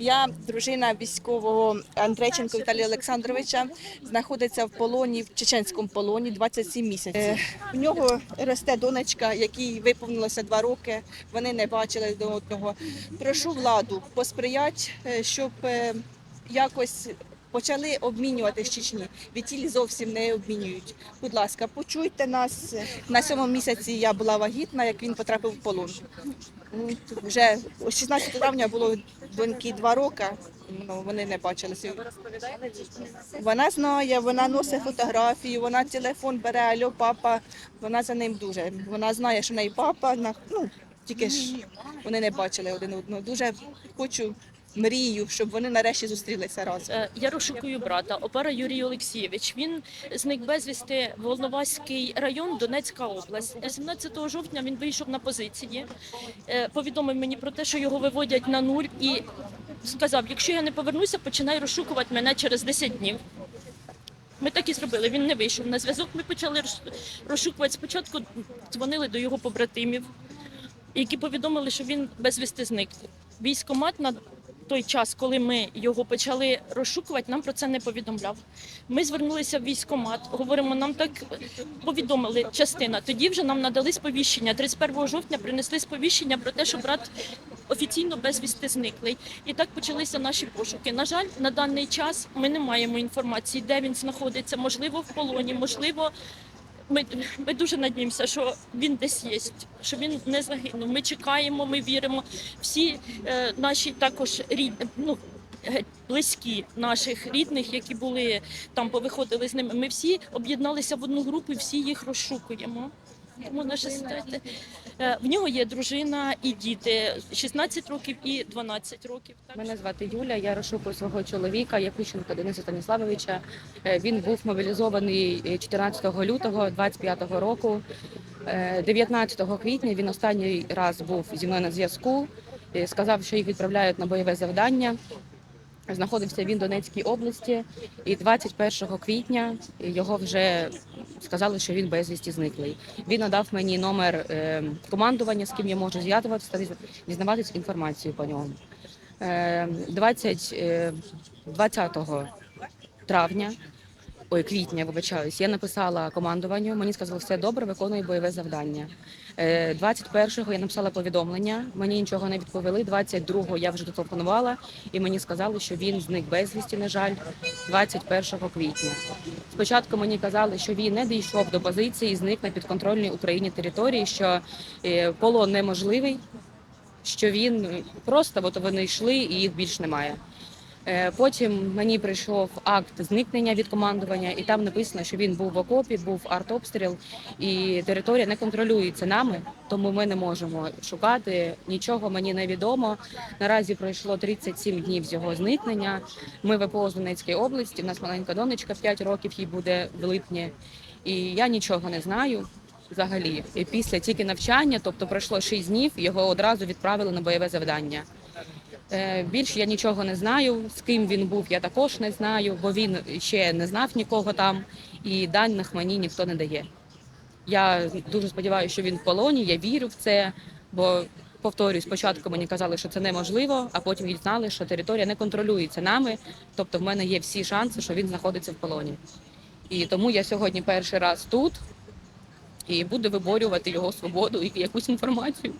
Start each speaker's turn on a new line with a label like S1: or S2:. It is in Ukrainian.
S1: Я дружина військового Андрейченко Віталія Олександровича, знаходиться в полоні в чеченському полоні 27 місяців. У В нього росте донечка, якій виповнилося два роки. Вони не бачили до одного. Прошу владу посприяти, е, щоб е, якось. Почали обмінювати з Чечні. Відтілі зовсім не обмінюють. Будь ласка, почуйте нас. На сьомому місяці я була вагітна, як він потрапив в полон. Вже 16 травня було доньки два роки. Ну, вони не бачилися. Вона знає, вона носить фотографії, вона телефон бере, альо, папа. Вона за ним дуже. Вона знає, що в неї папа. Ну, тільки ж вони не бачили один одного. Дуже хочу, мрію, щоб вони нарешті зустрілися разом.
S2: Е, Я розшукую брата, опера Юрій Олексійович. Він зник безвісти Волноваський район, Донецька область. 17 жовтня він вийшов на позиції, е, повідомив мені про те, що його виводять на нуль, і сказав: якщо я не повернуся, починай розшукувати мене через 10 днів. Ми так і зробили. Він не вийшов на зв'язок. Ми почали розшукувати. Спочатку дзвонили до його побратимів, які повідомили, що він безвісти зник. Військомат на той час, коли ми його почали розшукувати, нам про це не повідомляв. Ми звернулися в військомат, говоримо, нам так повідомили частина. Тоді вже нам надали сповіщення. 31 жовтня принесли сповіщення про те, що брат офіційно безвісти зниклий. І так почалися наші пошуки. На жаль, на даний час ми не маємо інформації, де він знаходиться, можливо, в полоні, можливо. Ми, ми дуже надіємося, що він десь є, що він не загинув. Ми чекаємо, ми віримо. Всі е, наші також рідні, ну, близькі наших рідних, які були там, повиходили з ними. Ми всі об'єдналися в одну групу і всі їх розшукуємо. Тому наша ситуація. Е, В нього є дружина і діти 16 років і 12 років.
S3: Мене звати Юля. Я розшукую свого чоловіка Якущенка Дениса Станіславовича. Е, Він був мобілізований е, 14 лютого 25 року. Е, 19 квітня він останній раз був зі мною на зв'язку. Е, Сказав, що їх відправляють на бойове завдання. Знаходився він в Донецькій області, і 21 квітня його вже сказали, що він безвісті зниклий. Він надав мені номер е, командування, з ким я можу зв'язуватися дізнаватися інформацію по ньому. Е, 20, е, 20 травня, ой, квітня, вибачаюсь, я написала командуванню, мені сказали, все добре, виконую бойове завдання. Е, 21-го я написала повідомлення, мені нічого не відповіли. 22-го я вже дотелефонувала, і мені сказали, що він зник безвісті, на жаль, 21 квітня. Спочатку мені казали, що він не дійшов до позиції, зник на підконтрольній Україні території, що е, полон неможливий, що він просто от вони йшли і їх більш немає. Е, Потім мені прийшов акт зникнення від командування, і там написано, що він був в окопі, був артобстріл, і територія не контролюється нами, тому ми не можемо шукати. Нічого мені не відомо. Наразі пройшло 37 днів з його зникнення. Ми ВПО з Донецької області. У нас маленька донечка, 5 років їй буде в липні, і я нічого не знаю. Взагалі, і після тільки навчання, тобто пройшло 6 днів, його одразу відправили на бойове завдання. Е, Більше я нічого не знаю. З ким він був, я також не знаю, бо він ще не знав нікого там, і даних мені ніхто не дає. Я дуже сподіваюся, що він в полоні. Я вірю в це, бо повторюю, спочатку мені казали, що це неможливо, а потім дізнали, що територія не контролюється нами. Тобто, в мене є всі шанси, що він знаходиться в полоні. І тому я сьогодні перший раз тут і буду виборювати його свободу і якусь інформацію.